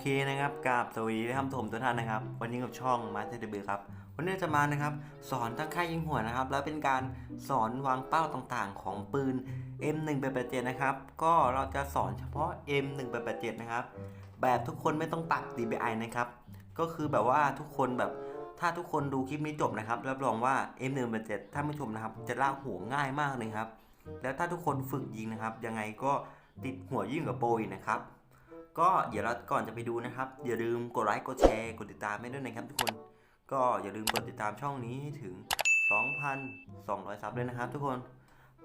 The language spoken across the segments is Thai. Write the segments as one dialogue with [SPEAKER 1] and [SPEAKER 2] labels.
[SPEAKER 1] เคนะครับกับสวัสดีท่านผู้ชมทุกท่านนะครับ วันนี้กับช่องมาเตอร์เบครับ วันนี้จะมานะครับ สอนตั้งค่ายยิงหัวนะครับ แล้วเป็นการสอนวางเป้าต่างๆ ของปืน M1887 นะครับ ก็เราจะสอนเฉพาะ M1887 นะครับ แบบทุกคนไม่ต้องตัด DPI นะครับ ก็คือแบบว่าทุกคนแบบถ้าทุกคนดูคลิปนี้จบนะครับรับรองว่า M187 ท่านผู้ชมนะครับ จะลาหัวง่ายมากเลยครับ แล้วถ้าทุกคนฝึกยิงนะครับ ยังไงก็ติดหัวยิ่งกว่าโปรอีกนะครับ ก็เดี๋ยวเราก่อนจะไปดูนะครับ อย่าลืมกดไลค์กดแชร์กดติดตามให้ด้วยนะครับทุกคน ก็อย่าลืมกดติดตามช่องนี้ให้ถึง 2,200 ซับเลยนะครับ ทุกคน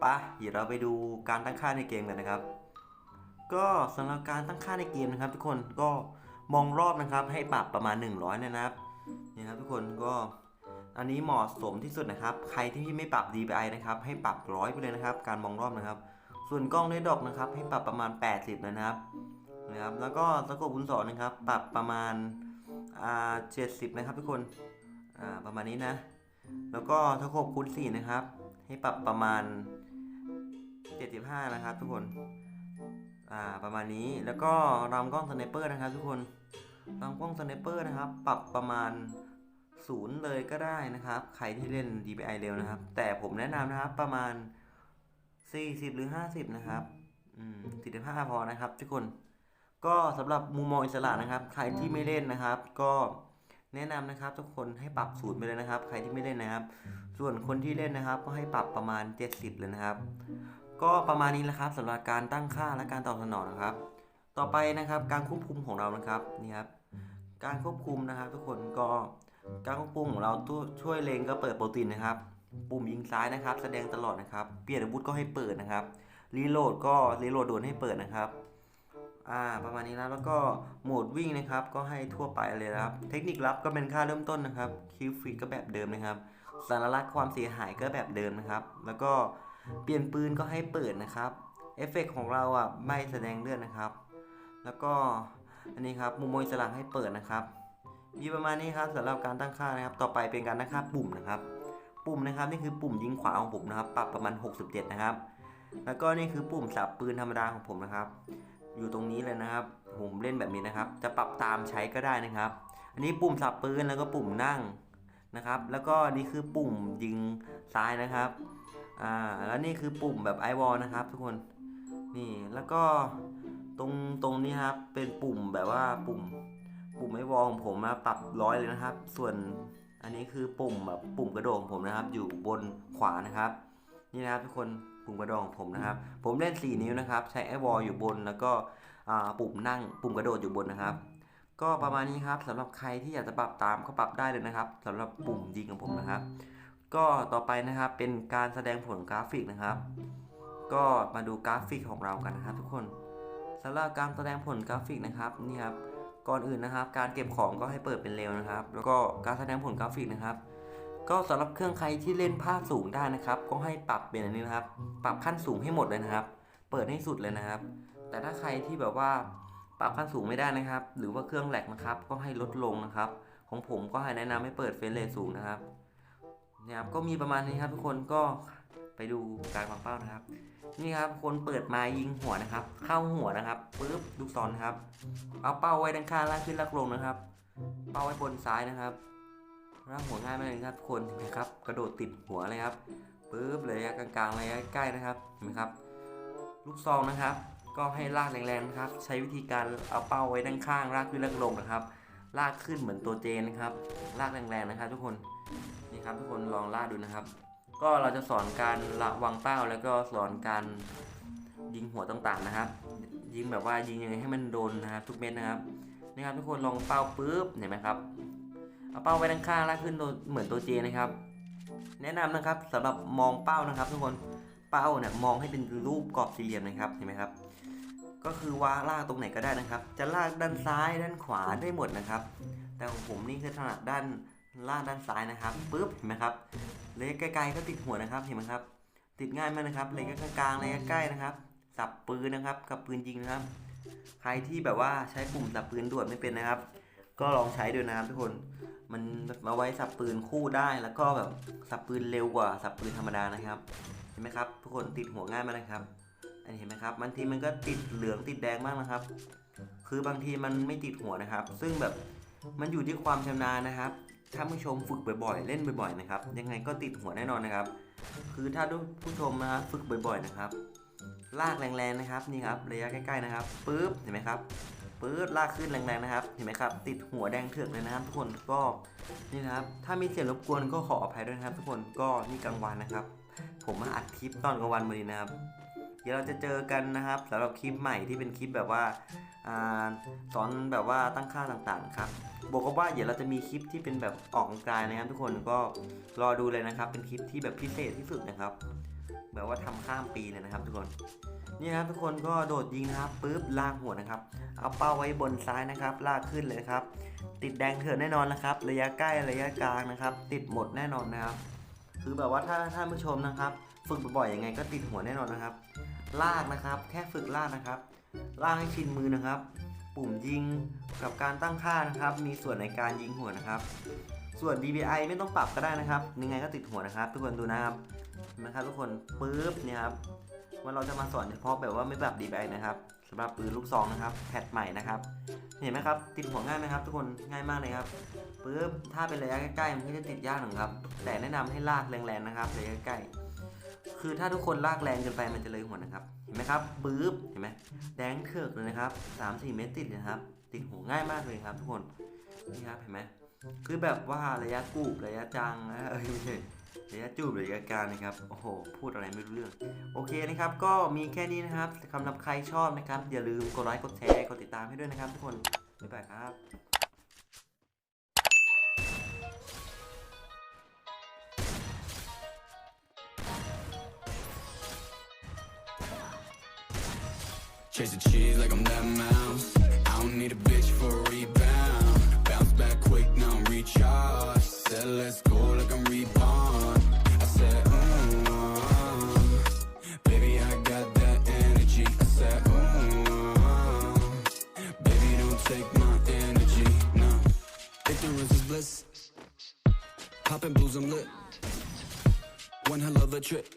[SPEAKER 1] ปะเดี๋ยวเราไปดูการตั้งค่าในเกมกันนะครับ ก็สำหรับการตั้งค่าในเกมนะครับ ทุกคนก็มองรอบนะครับให้ปรับประมาณ 100นะครับนี่ครับทุกคนก็อันนี้เหมาะสมที่สุดนะครับ ใครที่ไม่ปรับ DPI นะครับให้ปรับร้อยไปเลยนะครับ การมองรอบนะครับ ส่วนกล้องด้วยดอกนะครับ ให้ปรับประมาณ 80นะครับ นะครับ แล้วก็สโคปคูณสองนะครับ ปรับประมาณอ่าเจ็ดสิบนะครับทุกคนอ่าประมาณนี้นะ แล้วก็สโคปคูณสี่นะครับ ให้ปรับประมาณเจ็ดสิบห้านะครับทุกคนอ่าประมาณนี้แล้วก็ลำกล้องสไนเปอร์นะครับ ทุกคนลำกล้องสไนเปอร์นะครับ ปรับประมาณศูนย์เลยก็ได้นะครับ ใครที่เล่น DPI เร็วนะครับ แต่ผมแนะนำนะครับประมาณ 40 หรือ 50 นะครับ อืม45พอนะครับทุกคน ก็สำหรับมุมมองอิสระนะครับ ใครที่ไม่เล่นนะครับ ก็แนะนำนะครับ ทุกคนให้ปรับศูนย์ไปเลยนะครับ ใครที่ไม่เล่นนะครับ ส่วนคนที่เล่นนะครับ ก็ให้ปรับประมาณ 70 เลยนะครับ ก็ประมาณนี้แหละครับสำหรับการตั้งค่าและการตอบสนองนะครับ ต่อไปนะครับ การควบคุมของเรานะครับนี่ครับการควบคุมนะครับ ทุกคนก็การควบคุมของเราช่วยเลงก็เปิดโปรตีนนะครับปุ่มยิงซ้ายนะครับ แสดงตลอดนะครับ เปลี่ยนอาวุธก็ให้เปิดนะครับรีโหลดก็รีโหลดด่วนให้เปิดนะครับ อ่าประมาณนี้นะแล้วก็โหมดวิ่งนะครับ ก็ให้ทั่วไปเลยนะครับ เทคนิคลับก็เป็นค่าเริ่มต้นนะครับคิวฟีก็แบบเดิมนะครับสารลักษณ์ความเสียหายก็แบบเดิมนะครับ แล้วก็เปลี่ยนปืนก็ให้เปิดนะครับเอฟเฟกของเราอะไม่แสดงเลือดนะครับ แล้วก็อันนี้ครับมุมมองอิสระให้เปิดนะครับ มีประมาณนี้ครับสำหรับการตั้งค่านะครับ ต่อไปเป็นการตั้งค่าปุ่มนะครับ ปุ่มนะครับนี่คือปุ่มยิงขวาของผมนะครับ ปรับประมาณ 67 นะครับ แล้วก็นี่คือปุ่มสับปืนธรรมดาของผมนะครับ อยู่ตรงนี้เลยนะครับ ผมเล่นแบบนี้นะครับ จะปรับตามใช้ก็ได้นะครับ อันนี้ปุ่มสับปืนแล้วก็ปุ่มนั่งนะครับ แล้วก็นี่คือปุ่มยิงซ้ายนะครับ อ่า แล้วนี่คือปุ่มแบบไอวอลนะครับ ทุกคน นี่ แล้วก็ตรงตรงนี้ครับ เป็นปุ่มแบบว่าปุ่ม ปุ่มไอวอลของผมนะปรับร้อยเลยนะครับ ส่วนอันนี้คือปุ่มแบบปุ่มกระโดดของผมนะครับ อยู่บนขวานะครับ นี่นะครับทุกคนปุ่มกระโดดของผมนะครับ ผมเล่น 4 นิ้วนะครับ ใช้ไอวอลอยู่บนแล้วก็ปุ่มนั่ง ปุ่มกระโดดอยู่บนนะครับ ก็ประมาณนี้ครับสำหรับใครที่อยากจะปรับตามก็ปรับได้เลยนะครับสำหรับปุ่มยิงของผมนะครับ ก็ต่อไปนะครับเป็นการแสดงผลกราฟิกนะครับ ก็มาดูกราฟิกของเรากันนะครับ ทุกคนสำหรับการแสดงผลกราฟิกนะครับนี่ครับก่อนอื่นนะครับ การเก็บของก็ให้เปิดเป็นเร็วนะครับ แล้วก็การแสดงผลกราฟิกนะครับ ก็สำหรับเครื่องใครที่เล่นภาพสูงได้นะครับ ก็ให้ปรับเป็นอันนี้นะครับ ปรับขั้นสูงให้หมดเลยนะครับ เปิดให้สุดเลยนะครับ แต่ถ้าใครที่แบบว่าปรับขั้นสูงไม่ได้นะครับ หรือว่าเครื่องแหลกนะครับ ก็ให้ลดลงนะครับ ของผมก็ให้แนะนำให้เปิดเฟรมเรสูงนะครับนี่ยครับก็มีประมาณนี้ครับ ทุกคนก็ไปดูการวางเป้านะครับ นี่ครับ คนเปิดมายิงหัวนะครับ เข้าหัวนะครับปึ๊บลูกศรนะครับ เอาเป้าไว้ด้านข้างลากขึ้นลากลงนะครับ เป้าไว้บนซ้ายนะครับ ร่างหัวง่ายมากเลยครับทุกคนเห็นไหมครับ กระโดดติดหัวเลยครับปึ๊บเลยกลางๆเลยใกล้ๆนะครับเห็นไหมครับ ลูกซองนะครับ ก็ให้ลากแรงๆนะครับ ใช้วิธีการเอาเป้าไว้ด้านข้างลากขึ้นลากลงนะครับ ลากขึ้นเหมือนตัวเจนนะครับ ลากแรงๆนะครับ ทุกคนนี่ครับทุกคนลองลากดูนะครับ ก็เราจะสอนการระวางเป้าแล้วก็สอนการยิงหัวต่างๆนะครับ ยิงแบบว่ายิงยังไงให้มันโดนนะครับ ทุกเม็ดนะครับนี่ครับทุกคนลองเป้าปุ๊บเห็นไหมครับ เอาเป้าไว้ด้านข้างลากขึ้นตัวเหมือนตัวเจนะครับ แนะนำนะครับสำหรับมองเป้านะครับ ทุกคนเป้าเนี่ยมองให้เป็นรูปกรอบสี่เหลี่ยมนะครับเห็นไหมครับ ก็คือว่าลากตรงไหนก็ได้นะครับ จะลากด้านซ้ายด้านขวาได้หมดนะครับ แต่ของผมนี่คือถนัดด้านลากด้านซ้ายนะครับปุ๊บเห็นไหมครับเลยใกล้ๆก็ติดหัวนะครับเห็นไหมครับ ติดง่ายมากนะครับเลยก็กลางๆเลยใกล้นะครับ สับปืนนะครับ กับปืนยิงนะครับ ใครที่แบบว่าใช้ปุ่มสับปืนด่วนไม่เป็นนะครับ ก็ลองใช้ดูนะครับทุกคน มันมาไว้สับปืนคู่ได้แล้วก็แบบสับปืนเร็วกว่าสับปืนธรรมดานะครับ เห็นไหมครับ ทุกคนติดหัวง่ายมากนะครับ อันนี้เห็นไหมครับบางทีมันก็ติดเหลืองติดแดงมากนะครับ คือบางทีมันไม่ติดหัวนะครับ ซึ่งแบบมันอยู่ที่ความชำนาญนะครับ ถ้าผู้ชมฝึกบ่อยๆ เล่นบ่อยๆนะครับ ยังไงก็ติดหัวแน่นอนนะครับ คือถ้าผู้ชมนะครับฝึกบ่อยๆนะครับ ลากแรงๆนะครับนี่ครับระยะใกล้ๆนะครับปึ๊บเห็นไหมครับ ปึ๊บลากขึ้นแรงๆนะครับ เห็นไหมครับ ติดหัวแดงเถือกเลยนะครับ ทุกคนก็นี่นะครับ ถ้ามีเสียงรบกวนก็ขออภัยด้วยนะครับ ทุกคนก็นี่กลางวันนะครับ ผมมาอัดคลิปตอนกลางวันมาดีนะครับ เดี๋ยวเราจะเจอกันนะครับสำหรับคลิปใหม่ที่เป็นคลิปแบบว่าสอนแบบว่าตั้งค่าต่างๆครับบอกกับว่าเดี๋ยวเราจะมีคลิปที่เป็นแบบออกกำลังกายนะครับ ทุกคนก็รอดูเลยนะครับ เป็นคลิปที่แบบพิเศษที่สุดนะครับ แบบว่าทำข้ามปีเลยนะครับ ทุกคน นี่นะครับทุกคนก็โดดยิงนะครับปุ๊บลากหัวนะครับ เอาเป้าไว้บนซ้ายนะครับ ลากขึ้นเลยครับ ติดแดงเถื่อนแน่นอนนะครับ ระยะใกล้ระยะกลางนะครับ ติดหมดแน่นอนนะครับ คือแบบว่าถ้าท่านผู้ชมนะครับ ฝึกบ่อยๆยังไงก็ติดหัวแน่นอนนะครับ ลากนะครับ แค่ฝึกลากนะครับ ลากให้ชินมือนะครับ ปุ่มยิงกับการตั้งค่านะครับ มีส่วนในการยิงหัวนะครับ ส่วน DPI ไม่ต้องปรับก็ได้นะครับ ยังไงก็ติดหัวนะครับ ทุกคนดูนะครับเห็นไหมครับ ทุกคนปึ๊บเนี่ยครับว่าเราจะมาสอนเฉพาะแบบว่าไม่ปรับ DPI นะครับสำหรับปืนลูกซองนะครับแพทใหม่นะครับ เห็นไหมครับ ติดหัวง่ายไหมครับ ทุกคนง่ายมากเลยครับปึ๊บถ้าเป็นระยะใกล้ๆมันก็จะติดยากหน่อยครับ แต่แนะนำให้ลากแรงๆนะครับระยะใกล้คือถ้าทุกคนลากแรงเกินไปมันจะเลยหัวนะครับ เห็นไหมครับปึ๊บเห็นไหมแดงเถือกเลยนะครับสามสี่เมตรติดนะครับ ติดหัวง่ายมากเลยครับ ทุกคนนี่ครับเห็นไหม คือแบบว่าระยะกูบระยะจางนะเอ้ยไม่ใช่ระยะจูบระยะกางนะครับ โอ้โห พูดอะไรไม่รู้เรื่อง โอเคนะครับ ก็มีแค่นี้นะครับสำหรับใครชอบนะครับ อย่าลืมกดไลค์ กดแชร์ กดติดตามให้ด้วยนะครับทุกคน บ๊ายบายครับ
[SPEAKER 2] Chasing cheese like I'm that mouse. I don't need a bitch for a rebound. Is bliss. Popping blues, I'm lit. One hell of a trip.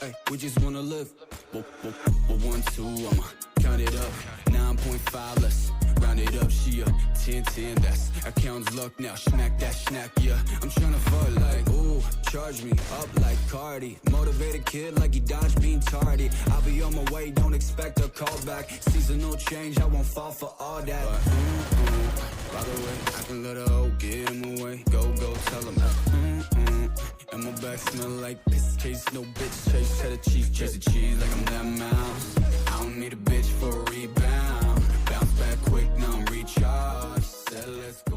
[SPEAKER 2] Hey, we just wanna live. One, two, I'ma count it up. 9.5, let's round it up. She a 10, 10, that's account's luck now. Smack that snack, yeah. I'm tryna fuck like, ooh, charge me up like Cardi. Motivated kid like he dodged being tardy. I'll be on my way, don't expect a call back. Seasonal change, I won't fall for all that. But, mm, mm, by the way, I can let her old get him away. Go, go, tell him. Mm. And my back smell like piss case. No bitch chase, cheddar cheese, chase the cheese like I'm that mouse. I don't need a bitch for a rebound. Bounce back quick, now I'm recharged. Said let's go.